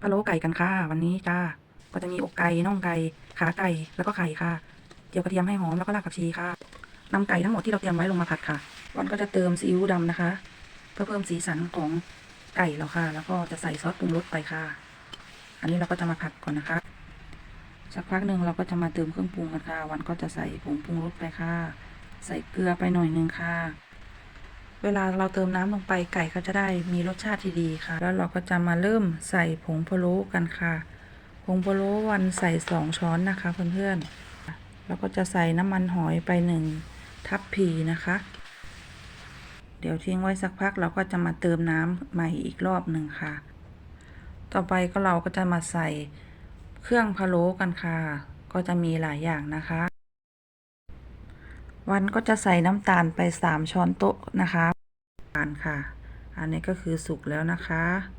พะโล้ไก่กันค่ะวันนี้จ้าก็จะมีอกไก่น่องไก่ขาไก่แล้วก็ไข่ค่ะเจียวกระเทียมให้หอมแล้วก็รากผักชีค่ะนำไก่ทั้งหมดที่เราเตรียมไว้ลงมาผัดค่ะวันก็จะเติมซีอิ๊วดำนะคะ เพื่อเพิ่มสีสันของไก่เราค่ะ แล้วก็จะใส่ซอสปรุงรสไปค่ะ อันนี้เราก็จะมาผัดก่อนนะคะ สักพักหนึ่งเราก็จะมาเติมเครื่องปรุงกันค่ะ วันก็จะใส่ผงปรุงรสไปค่ะ ใส่เกลือไปหน่อยนึงค่ะ เวลาเราเติมน้ำลงไปไก่ก็จะได้มีรสชาติที่ดีค่ะ แล้วเราก็จะมาเริ่มใส่ผงพะโล้กันค่ะ ผงพะโล้วันใส่สองช้อนนะคะเพื่อนๆแล้วก็จะใส่น้ำมันหอยไปหนึ่งทัพพีนะคะ เดี๋ยวทิ้งไว้สักพักเราก็จะมาเติมน้ำใหม่อีกรอบหนึ่งค่ะ ต่อไปก็เราก็จะมาใส่เครื่องพะโล้กันค่ะ ก็จะมีหลายอย่างนะคะ วันก็จะใส่น้ำตาลไปสามช้อนโต๊ะนะคะตาลค่ะ อันนี้ก็คือสุกแล้วนะคะ